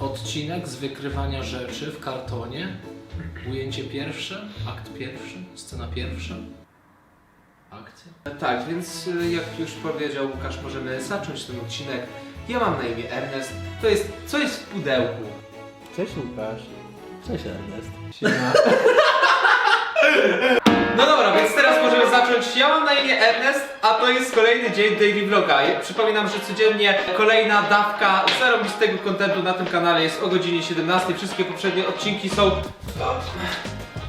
Odcinek z wykrywania rzeczy w kartonie. Ujęcie pierwsze, akt pierwszy, scena pierwsza. Akcja. Tak, więc y, jak już powiedział Łukasz, możemy zacząć ten odcinek. Ja mam na imię Ernest. To jest, co jest w pudełku? Cześć Łukasz. Cześć Ernest. No dobra, więc teraz możemy zacząć. Ja mam na imię Ernest, to jest kolejny dzień Daily Vloga. Przypominam, że codziennie kolejna dawka zarobistego kontentu na tym kanale jest o godzinie 17. Wszystkie poprzednie odcinki są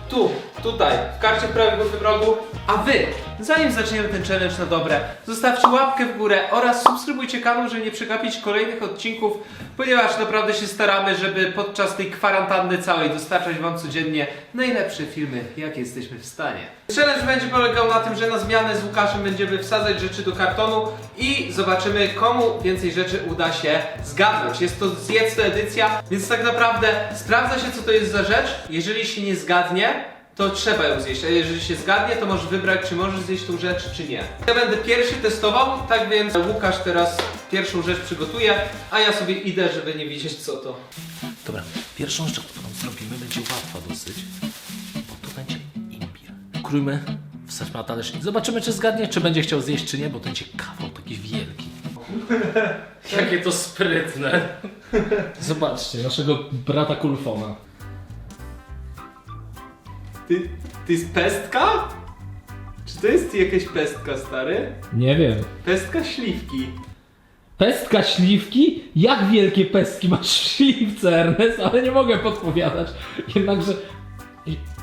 tu, tutaj, w karcie w prawym górnym rogu. A wy, zanim zaczniemy ten challenge na dobre, zostawcie łapkę w górę oraz subskrybujcie kanał, żeby nie przegapić kolejnych odcinków, ponieważ naprawdę się staramy, żeby podczas tej kwarantanny całej dostarczać wam codziennie najlepsze filmy, jakie jesteśmy w stanie. Challenge będzie polegał na tym, że na zmianę z Łukaszem będziemy wsadzać rzeczy do kartonu i zobaczymy, komu więcej rzeczy uda się zgadnąć. Jest to zjedz to edycja, więc tak naprawdę sprawdza się, co to jest za rzecz. Jeżeli się nie zgadnie, to trzeba ją zjeść, a jeżeli się zgadnie, to możesz wybrać, czy możesz zjeść tą rzecz, czy nie. Ja będę pierwszy testował, tak więc Łukasz teraz pierwszą rzecz przygotuje, a ja sobie idę, żeby nie widzieć co to. Dobra, pierwszą rzecz, którą zrobimy, będzie łatwa dosyć, bo to będzie imbir. Ukrójmy, wsadźmy na talerz i zobaczymy, czy zgadnie, czy będzie chciał zjeść, czy nie, bo to będzie kawał taki wielki. Jakie to sprytne. Zobaczcie, naszego brata Kulfona. Ty, ty jest pestka? Czy to jest jakaś pestka, stary? Nie wiem. Pestka śliwki. Pestka śliwki? Jak wielkie pestki masz w śliwce, Ernest? Ale nie mogę podpowiadać. Jednakże...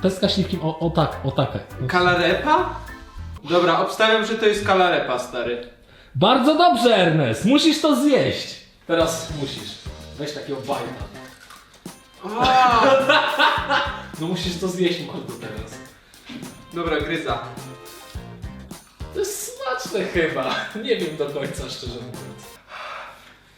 Pestka śliwki, o, o tak, o taka. Kalarepa? Dobra, obstawiam, że to jest kalarepa, stary. Bardzo dobrze, Ernest! Musisz to zjeść! Teraz musisz. Weź takiego bajta. No musisz to zjeść, Mordo, teraz. Dobra, gryza. To jest smaczne chyba. Nie wiem do końca, szczerze mówiąc.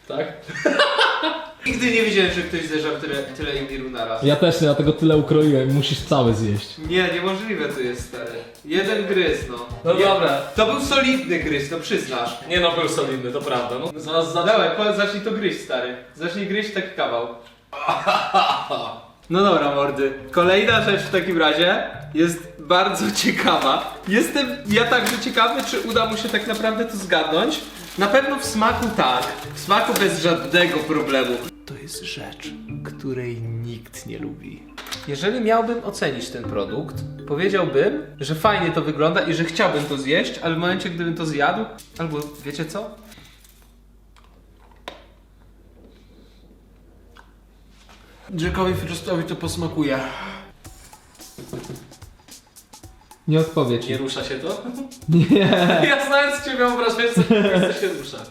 Tak? Nigdy nie widziałem, że ktoś zeżarł tyle, tyle imbiru naraz. Ja też, ja tego tyle ukroiłem. Musisz całe zjeść. Nie, niemożliwe to jest, stary. Jeden gryz, no. No Nie- dobra. To był solidny gryz, to przyznasz. Nie no, był solidny, to prawda. No, zaraz zacznę. Dawaj, po- zacznij to gryźć, stary. Zacznij gryźć taki kawał. No dobra, mordy. Kolejna rzecz w takim razie jest bardzo ciekawa. Jestem ja także ciekawy, czy uda mu się tak naprawdę to zgadnąć. Na pewno w smaku tak. W smaku bez żadnego problemu. To jest rzecz, której nikt nie lubi. Jeżeli miałbym ocenić ten produkt, powiedziałbym, że fajnie to wygląda i że chciałbym to zjeść, ale w momencie, gdybym to zjadł, albo wiecie co? Jackowi Frostowi to posmakuje. Nie odpowiedź. Nie rusza się to? Nie. Ja znając ciebie mam wrażenie, że to się rusza.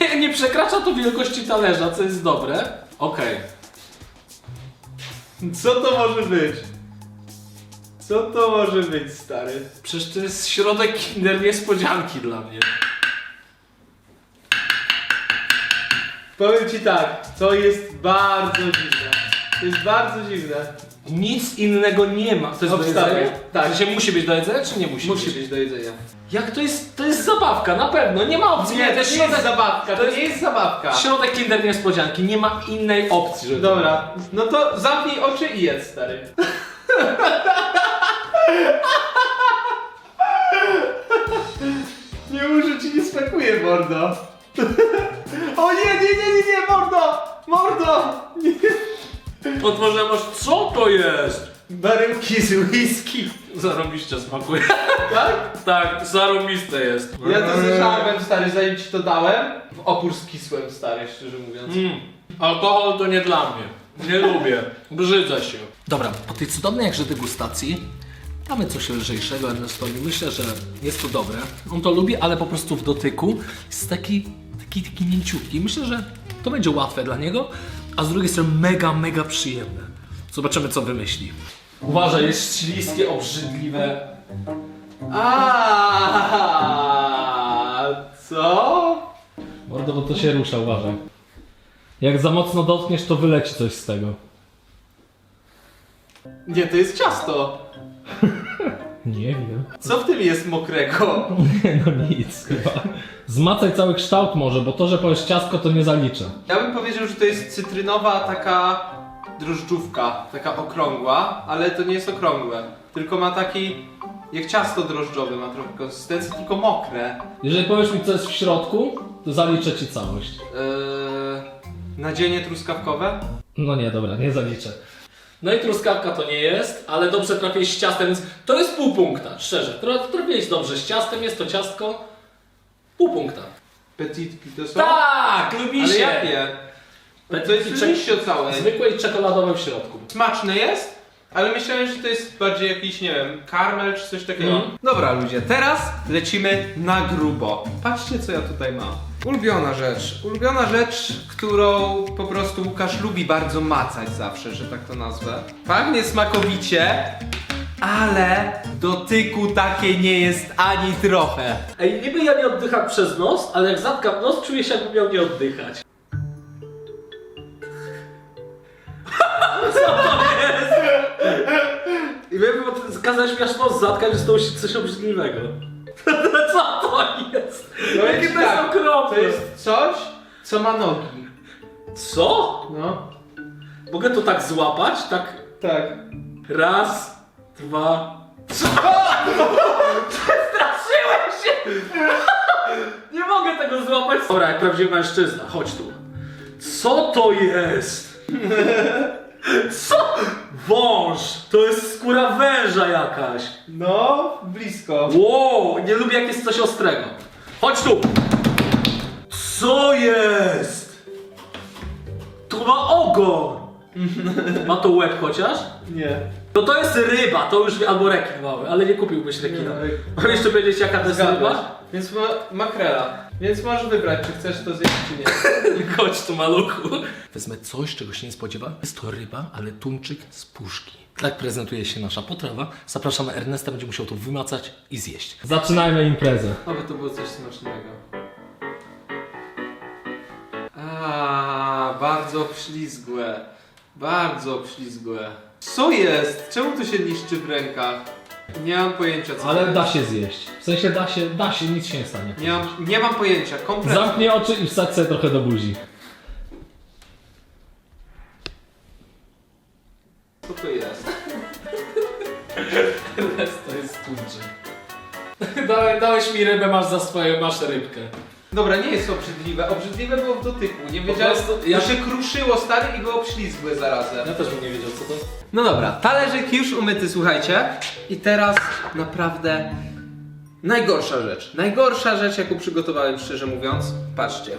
Nie, nie przekracza to wielkości talerza, co jest dobre. Okej. Co to może być? Co to może być, stary? Przecież to jest środek kinder niespodzianki dla mnie. Powiem ci tak, to jest bardzo dziwne. To jest bardzo dziwne. Nic innego nie ma. To jest do Obstawiam. jedzenia? Tak. W sensie musi być do jedzenia, czy nie musi, Musi być? do jedzenia. Jak to jest? To jest zabawka, na pewno. Nie ma opcji. Nie, to nie jest zabawka, to nie jest zabawka. Środek kinder niespodzianki. Nie ma innej opcji, żeby... Dobra, no to zamknij oczy i jedz, stary. Nie muszę ci nie smakuje, mordo. O nie, nie, nie, nie, nie, mordo! Mordo! Nie. Otworzę masz, co to jest? Baryłki z whisky. Zarobiście smakuje. Tak? tak, zarobiste jest. Ja to zeżarłem, stary, zanim ci to dałem. W opór skisłem, stary, szczerze mówiąc. Mm. Alkohol to nie dla mnie. Nie lubię. Brzydzę się. Dobra, po tej cudownej jakże degustacji mamy coś lżejszego Ernestowi. Myślę, że jest to dobre. On to lubi, ale po prostu w dotyku jest taki, taki mięciutki. Myślę, że to będzie łatwe dla niego, a z drugiej strony mega, mega przyjemne. Zobaczymy, co wymyśli. Uważaj, jest śliskie, obrzydliwe. A co? Mordo, bo to się rusza, uważaj. Jak za mocno dotkniesz, to wyleci coś z tego. Nie, to jest ciasto. Nie wiem. Co w tym jest mokrego? No nic chyba. Zmacaj cały kształt może, bo to, że powiesz ciastko, to nie zaliczę. Ja bym powiedział, że to jest cytrynowa taka drożdżówka, taka okrągła, ale to nie jest okrągłe. Tylko ma taki, jak ciasto drożdżowe ma trochę konsystencję, tylko mokre. Jeżeli powiesz mi, co jest w środku, to zaliczę ci całość. Eee, nadzienie truskawkowe? No nie, dobra, nie zaliczę. No i truskawka to nie jest, ale dobrze trafiłeś z ciastem, więc to jest pół punkta, szczerze. Tra- Trafiłeś dobrze z ciastem, jest to ciastko. Pół punkta. Petit pitoso? Tak, lubi Ale jakie? To jest Petit- całe. Zwykłe i czekoladowe w środku. Smaczne jest? Ale myślałem, że to jest bardziej jakiś, nie wiem, karmel czy coś takiego. Mhm. Dobra ludzie, teraz lecimy na grubo. Patrzcie co ja tutaj mam. Ulubiona rzecz. Ulubiona rzecz, którą po prostu Łukasz lubi bardzo macać zawsze, że tak to nazwę. Pachnie smakowicie, ale dotyku takie nie jest ani trochę. Ej, niby ja nie oddycham przez nos, ale jak zatkam nos, czuję się jakbym miał nie oddychać. I wiem, bo kazałeś mi aż nos zatkać, że stało się coś obrzydliwego. Co to jest? No Jakie to jest tak, okropne. To jest coś, co ma nogi. Co? No. Mogę to tak złapać? Tak Tak. raz, dwa, trzy. Straszyłem się! Nie mogę tego złapać. Dobra, jak prawdziwy mężczyzna, chodź tu. Co to jest? Co? Wąż! To jest skóra węża jakaś. No, blisko. Wow, nie lubię jak jest coś ostrego. Chodź tu! Co jest? Tu ma ogon! Ma to łeb chociaż? Nie. No to jest ryba, to już albo rekin mały, ale nie kupiłbyś rekina. Nie, rek- Mam jeszcze powiedzieć jaka to jest Zgadłeś. ryba? Więc ma makrela. Więc możesz wybrać, czy chcesz to zjeść, czy nie. Chodź tu maluchu. Wezmę coś, czego się nie spodziewałem. Jest to ryba, ale tuńczyk z puszki. Tak prezentuje się nasza potrawa. Zapraszamy Ernesta, będzie musiał to wymacać i zjeść. Zaczynajmy imprezę. Oby to było coś smacznego. A, bardzo obślizgłe. Bardzo obślizgłe. Co jest? Czemu to się niszczy w rękach? Nie mam pojęcia co to Ale jest. da się zjeść. W sensie da się, da się, nic się nie stanie. Nie mam, nie mam pojęcia, kompletnie. Zamknij oczy i wsadź sobie trochę do buzi. Co to jest? Ernest to jest. Dałeś, dałeś mi rybę, masz za swoje, masz rybkę. Dobra, nie jest obrzydliwe. Obrzydliwe było w dotyku. Nie wiedziałem, prostu ja ja- się kruszyło stary i było obślizgłe zarazem. Ja też bym nie wiedział co to. No dobra, talerzyk już umyty, słuchajcie. I teraz naprawdę najgorsza rzecz. Najgorsza rzecz, jaką przygotowałem, szczerze mówiąc. Patrzcie.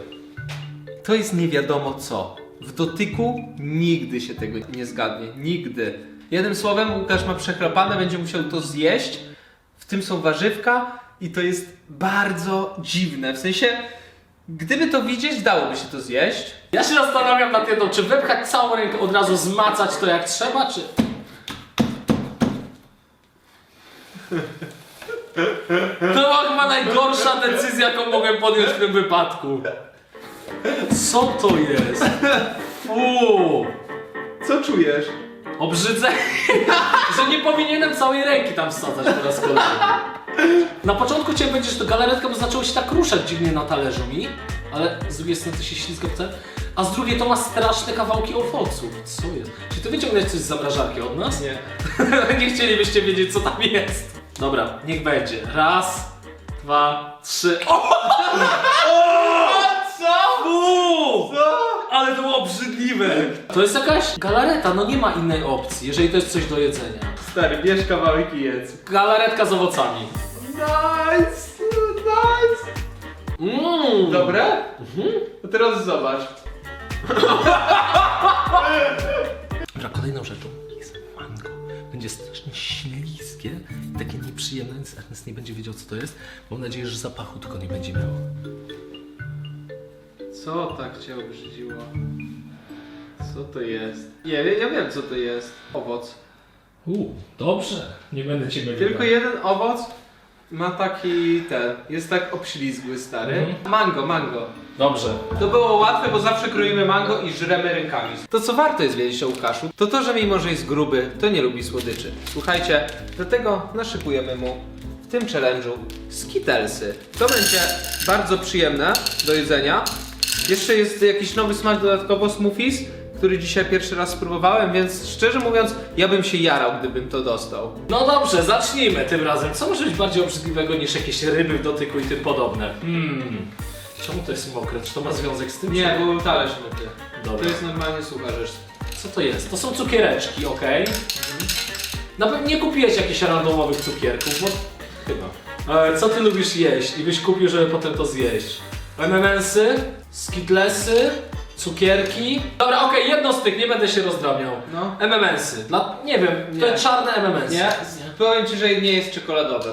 To jest nie wiadomo co. W dotyku nigdy się tego nie zgadnie. Nigdy. Jednym słowem, Łukasz ma przechlapane, będzie musiał to zjeść. W tym są warzywka i to jest bardzo dziwne. W sensie, gdyby to widzieć, dałoby się to zjeść. Ja się zastanawiam nad jedną, czy wepchać całą rękę od razu zmacać to jak trzeba, czy... To chyba najgorsza decyzja, jaką mogłem podjąć w tym wypadku. Co to jest? Fu! Co czujesz? Obrzydzenie, że nie powinienem całej ręki tam wsadzać po raz kolejny. Na początku chciałem powiedzieć, że to galaretka, bo zaczęło się tak ruszać dziwnie na talerzu mi, ale z drugiej strony to się ślizga w całym, a z drugiej to ma straszne kawałki owoców. Co jest? Czy ty wyciągnąłeś coś z zamrażarki od nas? Nie. nie chcielibyście wiedzieć, co tam jest. Dobra, niech będzie. Raz, dwa, trzy. O! Co? Fu! Co? Ale to było obrzydliwe. To jest jakaś galareta, no nie ma innej opcji, jeżeli to jest coś do jedzenia. Stary, bierz kawałek i jedz. Galaretka z owocami. Nice! Nice! Mmm. Dobre? To teraz zobacz. Dobra, kolejną rzeczą jest mango. Będzie strasznie śliskie i takie nieprzyjemne, więc Ernest nie będzie wiedział co to jest. Mam nadzieję, że zapachu tylko nie będzie miało. Co tak cię obrzydziło? Co to jest? Nie, ja wiem co to jest. Owoc. Uuu, dobrze. Nie będę cię mylił. Tylko jeden owoc? ma taki ten, jest tak obślizgły stary. Mhm. Mango, mango. Dobrze. To było łatwe, bo zawsze kroimy mango i żremy rękami. To co warto jest wiedzieć o Łukaszu, to to, że mimo, że jest gruby, to nie lubi słodyczy. Słuchajcie, dlatego naszykujemy mu w tym challenge'u skitelsy. To będzie bardzo przyjemne do jedzenia. Jeszcze jest jakiś nowy smak dodatkowo smoothies, który dzisiaj pierwszy raz spróbowałem, więc szczerze mówiąc, ja bym się jarał, gdybym to dostał. No dobrze, zacznijmy tym razem. Co może być bardziej obrzydliwego niż jakieś ryby w dotyku i tym podobne? Hmm. Czemu to jest mokre? Czy to ma związek z tym? Nie, bo talerz myty. Dobra. To jest normalnie sucha rzecz. Co to jest? To są cukiereczki, ok? Na pewno nie kupiłeś jakichś randomowych cukierków, bo chyba. E, co ty lubisz jeść i byś kupił, żeby potem to zjeść? M&M'sy, Skitlesy, cukierki. Dobra, okej, jedno z tych, nie będę się rozdrabniał. No. M&M'sy, dla... nie wiem, to Nie. jest czarne M&M'sy. Nie? Powiem ci, że nie jest czekoladowe.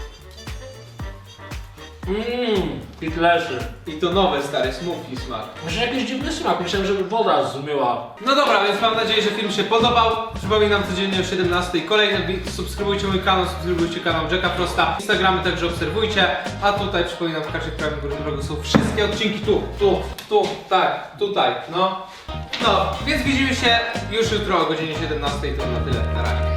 Mmm, Skitlesy. I to nowe, stary, smoothie smak. Może jakiś dziwny smak, myślałem, żeby woda zmyła. No dobra, więc mam nadzieję, że film się podobał. Przypominam codziennie o 17. Kolejny wi- subskrybujcie mój kanał, subskrybujcie kanał Jacka Frosta. Instagramy także obserwujcie. A tutaj przypominam w każdym prawym górnym rogu są wszystkie odcinki tu, tu, tu, tak, tutaj, no. No, więc widzimy się już jutro o godzinie 17. To na tyle. Na razie.